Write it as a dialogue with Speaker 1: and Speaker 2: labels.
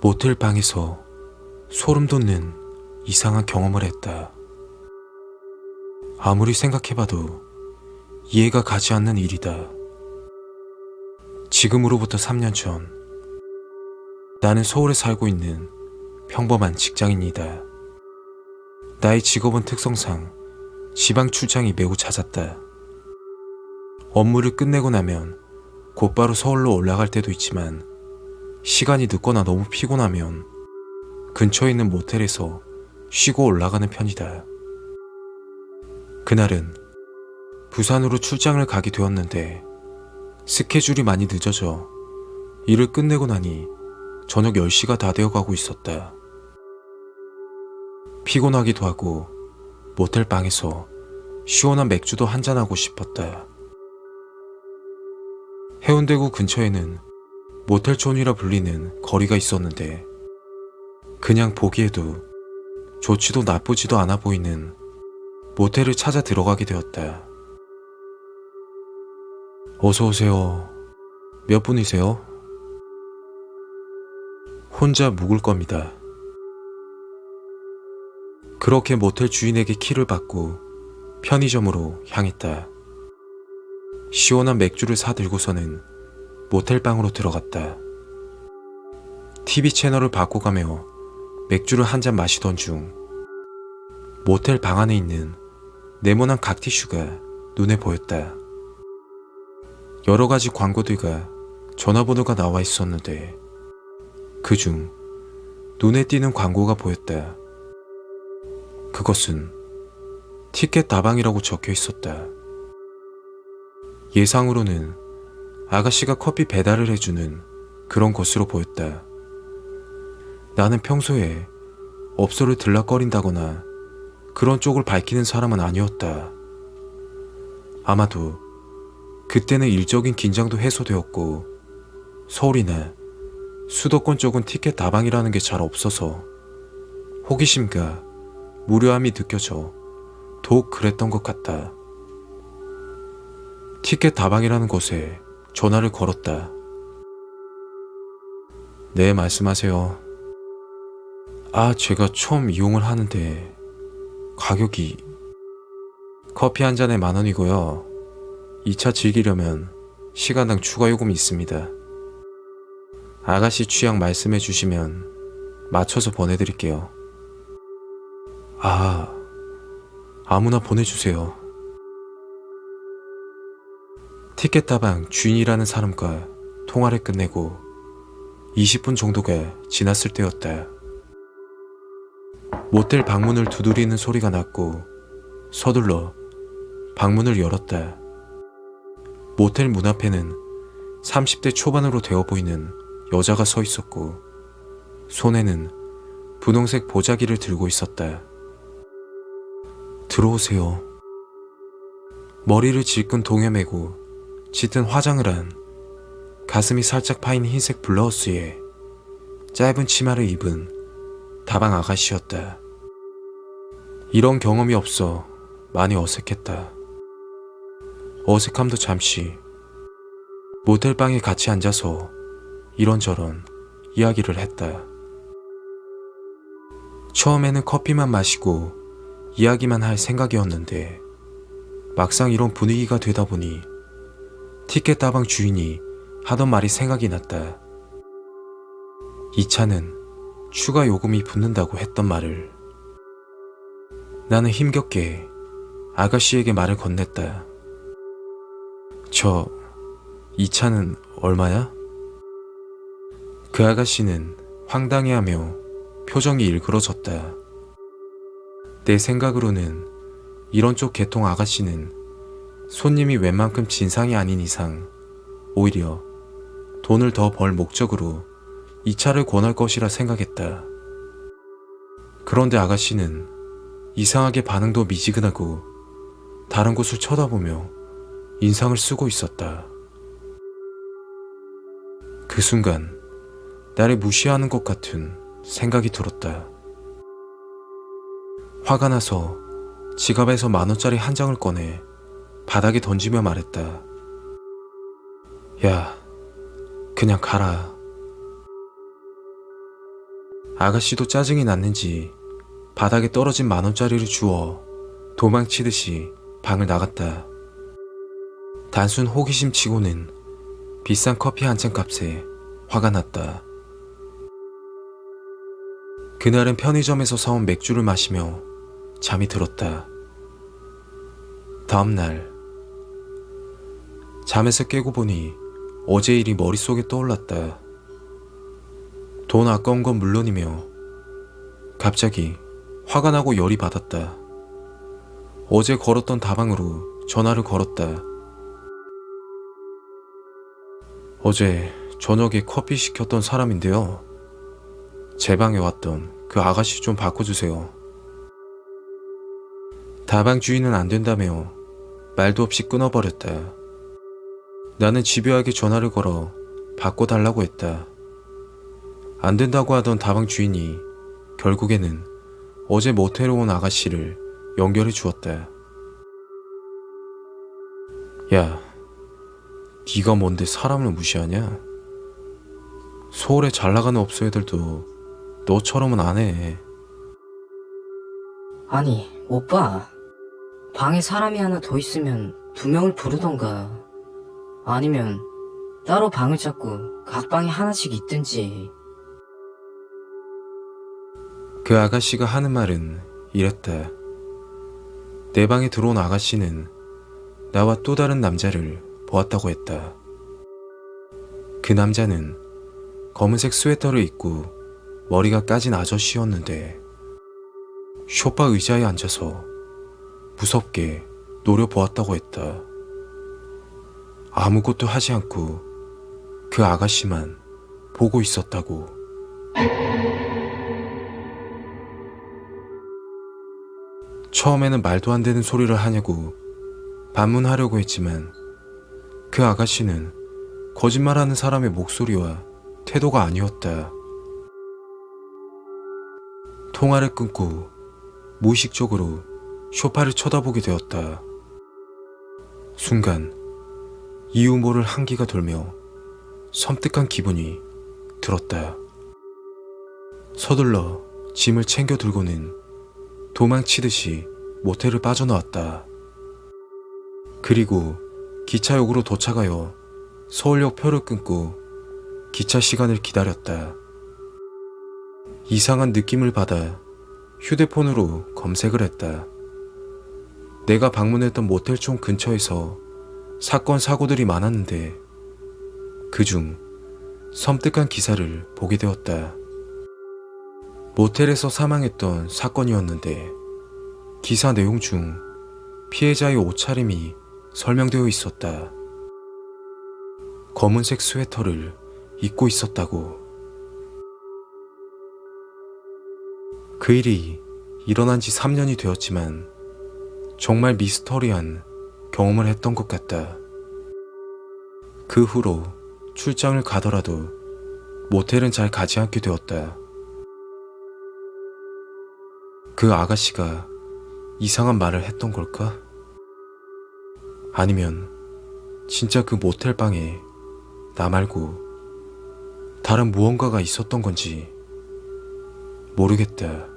Speaker 1: 모텔 방에서 소름 돋는 이상한 경험을 했다. 아무리 생각해봐도 이해가 가지 않는 일이다. 지금으로부터 3년 전, 나는 서울에 살고 있는 평범한 직장인이다. 나의 직업은 특성상 지방 출장이 매우 잦았다. 업무를 끝내고 나면 곧바로 서울로 올라갈 때도 있지만 시간이 늦거나 너무 피곤하면 근처에 있는 모텔에서 쉬고 올라가는 편이다. 그날은 부산으로 출장을 가게 되었는데 스케줄이 많이 늦어져 일을 끝내고 나니 저녁 10시가 다 되어 가고 있었다. 피곤하기도 하고 모텔 방에서 시원한 맥주도 한잔하고 싶었다. 해운대구 근처에는 모텔촌이라 불리는 거리가 있었는데 그냥 보기에도 좋지도 나쁘지도 않아 보이는 모텔을 찾아 들어가게 되었다. 어서 오세요. 몇 분이세요? 혼자 묵을 겁니다. 그렇게 모텔 주인에게 키를 받고 편의점으로 향했다. 시원한 맥주를 사 들고서는 모텔 방으로 들어갔다. TV 채널을 바꿔가며 맥주를 한 잔 마시던 중 모텔 방 안에 있는 네모난 각티슈가 눈에 보였다. 여러 가지 광고들과 전화번호가 나와 있었는데 그 중 눈에 띄는 광고가 보였다. 그것은 티켓 다방이라고 적혀 있었다. 예상으로는 아가씨가 커피 배달을 해주는 그런 곳으로 보였다. 나는 평소에 업소를 들락거린다거나 그런 쪽을 밝히는 사람은 아니었다. 아마도 그때는 일적인 긴장도 해소되었고 서울이나 수도권 쪽은 티켓 다방이라는 게 잘 없어서 호기심과 무료함이 느껴져 더욱 그랬던 것 같다. 티켓 다방이라는 곳에 전화를 걸었다. 네, 말씀하세요. 아, 제가 처음 이용을 하는데 가격이 커피 한 잔에 만 원이고요. 2차 즐기려면 시간당 추가 요금이 있습니다. 아가씨 취향 말씀해 주시면 맞춰서 보내드릴게요. 아, 아무나 보내주세요. 티켓 다방 주인이라는 사람과 통화를 끝내고 20분 정도가 지났을 때였다. 모텔 방문을 두드리는 소리가 났고 서둘러 방문을 열었다. 모텔 문 앞에는 30대 초반으로 되어 보이는 여자가 서 있었고 손에는 분홍색 보자기를 들고 있었다. 들어오세요. 머리를 질끈 동여매고 짙은 화장을 한 가슴이 살짝 파인 흰색 블라우스에 짧은 치마를 입은 다방 아가씨였다. 이런 경험이 없어 많이 어색했다. 어색함도 잠시 모텔방에 같이 앉아서 이런저런 이야기를 했다. 처음에는 커피만 마시고 이야기만 할 생각이었는데 막상 이런 분위기가 되다 보니 티켓 다방 주인이 하던 말이 생각이 났다. 이 차는 추가 요금이 붙는다고 했던 말을 나는 힘겹게 아가씨에게 말을 건넸다. 저, 이 차는 얼마야? 그 아가씨는 황당해하며 표정이 일그러졌다. 내 생각으로는 이런 쪽 개통 아가씨는 손님이 웬만큼 진상이 아닌 이상 오히려 돈을 더 벌 목적으로 이 차를 권할 것이라 생각했다. 그런데 아가씨는 이상하게 반응도 미지근하고 다른 곳을 쳐다보며 인상을 쓰고 있었다. 그 순간 나를 무시하는 것 같은 생각이 들었다. 화가 나서 지갑에서 만 원짜리 한 장을 꺼내 바닥에 던지며 말했다. 야, 그냥 가라. 아가씨도 짜증이 났는지 바닥에 떨어진 만 원짜리를 주워 도망치듯이 방을 나갔다. 단순 호기심 치고는 비싼 커피 한 잔 값에 화가 났다. 그날은 편의점에서 사온 맥주를 마시며 잠이 들었다. 다음날 잠에서 깨고 보니 어제 일이 머릿속에 떠올랐다. 돈 아까운 건 물론이며 갑자기 화가 나고 열이 받았다. 어제 걸었던 다방으로 전화를 걸었다. 어제 저녁에 커피 시켰던 사람인데요. 제 방에 왔던 그 아가씨 좀 바꿔주세요. 다방 주인은 안 된다며 말도 없이 끊어버렸다. 나는 집요하게 전화를 걸어 바꿔달라고 했다. 안 된다고 하던 다방 주인이 결국에는 어제 모텔에 온 아가씨를 연결해 주었다. 야, 네가 뭔데 사람을 무시하냐? 서울에 잘 나가는 업소 애들도 너처럼은 안 해.
Speaker 2: 아니, 오빠. 방에 사람이 하나 더 있으면 두 명을 부르던가. 아니면 따로 방을 잡고 각 방에 하나씩 있든지.
Speaker 1: 그 아가씨가 하는 말은 이랬다. 내 방에 들어온 아가씨는 나와 또 다른 남자를 보았다고 했다. 그 남자는 검은색 스웨터를 입고 머리가 까진 아저씨였는데 쇼파 의자에 앉아서 무섭게 노려보았다고 했다. 아무것도 하지 않고 그 아가씨만 보고 있었다고. 처음에는 말도 안 되는 소리를 하냐고 반문하려고 했지만 그 아가씨는 거짓말하는 사람의 목소리와 태도가 아니었다. 통화를 끊고 무의식적으로 쇼파를 쳐다보게 되었다. 순간 이유 모를 한기가 돌며 섬뜩한 기분이 들었다. 서둘러 짐을 챙겨 들고는 도망치듯이 모텔을 빠져나왔다. 그리고 기차역으로 도착하여 서울역 표를 끊고 기차 시간을 기다렸다. 이상한 느낌을 받아 휴대폰으로 검색을 했다. 내가 방문했던 모텔촌 근처에서 사건 사고들이 많았는데 그중 섬뜩한 기사를 보게 되었다. 모텔에서 사망했던 사건이었는데 기사 내용 중 피해자의 옷차림이 설명되어 있었다. 검은색 스웨터를 입고 있었다고. 그 일이 일어난 지 3년이 되었지만 정말 미스터리한 경험을 했던 것 같다. 그 후로 출장을 가더라도 모텔은 잘 가지 않게 되었다. 그 아가씨가 이상한 말을 했던 걸까? 아니면 진짜 그 모텔 방에 나 말고 다른 무언가가 있었던 건지 모르겠다.